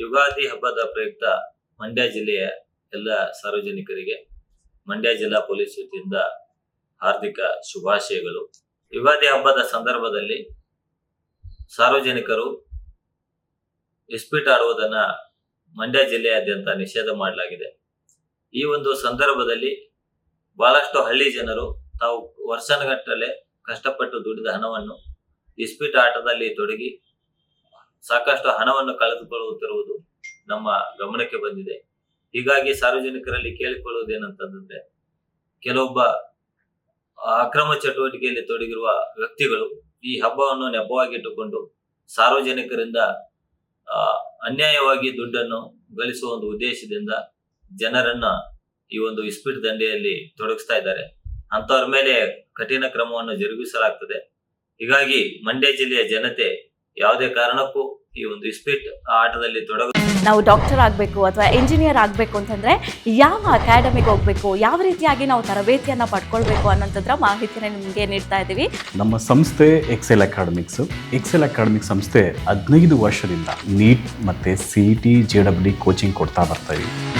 ಯುಗಾದಿ ಹಬ್ಬದ ಪ್ರಯುಕ್ತ ಮಂಡ್ಯ ಜಿಲ್ಲೆಯ ಎಲ್ಲ ಸಾರ್ವಜನಿಕರಿಗೆ, ಮಂಡ್ಯ ಜಿಲ್ಲಾ ಪೊಲೀಸ್ ವತಿಯಿಂದ ಹಾರ್ದಿಕ ಶುಭಾಶಯಗಳು. ಯುಗಾದಿ ಹಬ್ಬದ ಸಂದರ್ಭದಲ್ಲಿ ಸಾರ್ವಜನಿಕರು ಇಸ್ಪೀಟ್ ಆಡುವುದನ್ನ ಮಂಡ್ಯ ಜಿಲ್ಲೆಯಾದ್ಯಂತ ನಿಷೇಧ ಮಾಡಲಾಗಿದೆ. ಈ ಒಂದು ಸಂದರ್ಭದಲ್ಲಿ ಬಹಳಷ್ಟು ಹಳ್ಳಿ ಜನರು ತಾವು ವರ್ಷಗಟ್ಟಲೆ ಕಷ್ಟಪಟ್ಟು ದುಡಿದ ಹಣವನ್ನು ಇಸ್ಪೀಟ್ ಆಟದಲ್ಲಿ ತೊಡಗಿ ಸಾಕಷ್ಟು ಹಣವನ್ನು ಕಳೆದುಕೊಳ್ಳುತ್ತಿರುವುದು ನಮ್ಮ ಗಮನಕ್ಕೆ ಬಂದಿದೆ. ಹೀಗಾಗಿ ಸಾರ್ವಜನಿಕರಲ್ಲಿ ಕೇಳಿಕೊಳ್ಳುವುದೇನಂತಂದ್ರೆ ಕೆಲವೊಬ್ಬ ಅಕ್ರಮ ಚಟುವಟಿಕೆಯಲ್ಲಿ ತೊಡಗಿರುವ ವ್ಯಕ್ತಿಗಳು ಈ ಹಬ್ಬವನ್ನು ನೆಪವಾಗಿಟ್ಟುಕೊಂಡು ಸಾರ್ವಜನಿಕರಿಂದ ಅನ್ಯಾಯವಾಗಿ ದುಡ್ಡನ್ನು ಗಳಿಸುವ ಒಂದು ಉದ್ದೇಶದಿಂದ ಜನರನ್ನ ಈ ಒಂದು ಇಸ್ಪೀಟ್ ದಂಡೆಯಲ್ಲಿ ತೊಡಗಿಸ್ತಾ ಇದ್ದಾರೆ. ಅಂತವ್ರ ಮೇಲೆ ಕಠಿಣ ಕ್ರಮವನ್ನು ಜರುಗಿಸಲಾಗ್ತದೆ. ಹೀಗಾಗಿ ಮಂಡ್ಯ ಜಿಲ್ಲೆಯ ಜನತೆ ಯಾವುದೇ ಕಾರಣಕ್ಕೂ ಈ ಒಂದು ಇಸ್ಪೀಟ್ ಆಟದಲ್ಲಿ ತೊಡಗ ನಾವು ಡಾಕ್ಟರ್ ಆಗಬೇಕು ಅಥವಾ ಇಂಜಿನಿಯರ್ ಆಗಬೇಕು ಅಂತಂದ್ರೆ ಯಾವ ಅಕಾಡೆಮಿಗೆ ಹೋಗಬೇಕು ಯಾವ ರೀತಿಯಾಗಿ ನಾವು ತರಬೇತಿಯನ್ನು ಪಡ್ಕೊಳ್ಬೇಕು ಅನ್ನೋಂಥದ್ರ ಮಾಹಿತಿನ ನಿಮಗೆ ನೀಡ್ತಾ ಇದ್ದೀವಿ. ನಮ್ಮ ಸಂಸ್ಥೆ ಎಕ್ಸೆಲ್ ಅಕಾಡೆಮಿಕ್ಸ್ ಎಕ್ಸೆಲ್ ಅಕಾಡೆಮಿಕ್ ಸಂಸ್ಥೆ ಹದಿನೈದು ವರ್ಷದಿಂದ ನೀಟ್ ಮತ್ತು C T J W coaching ಕೊಡ್ತಾ ಬರ್ತಾ ಇದ್ದೀವಿ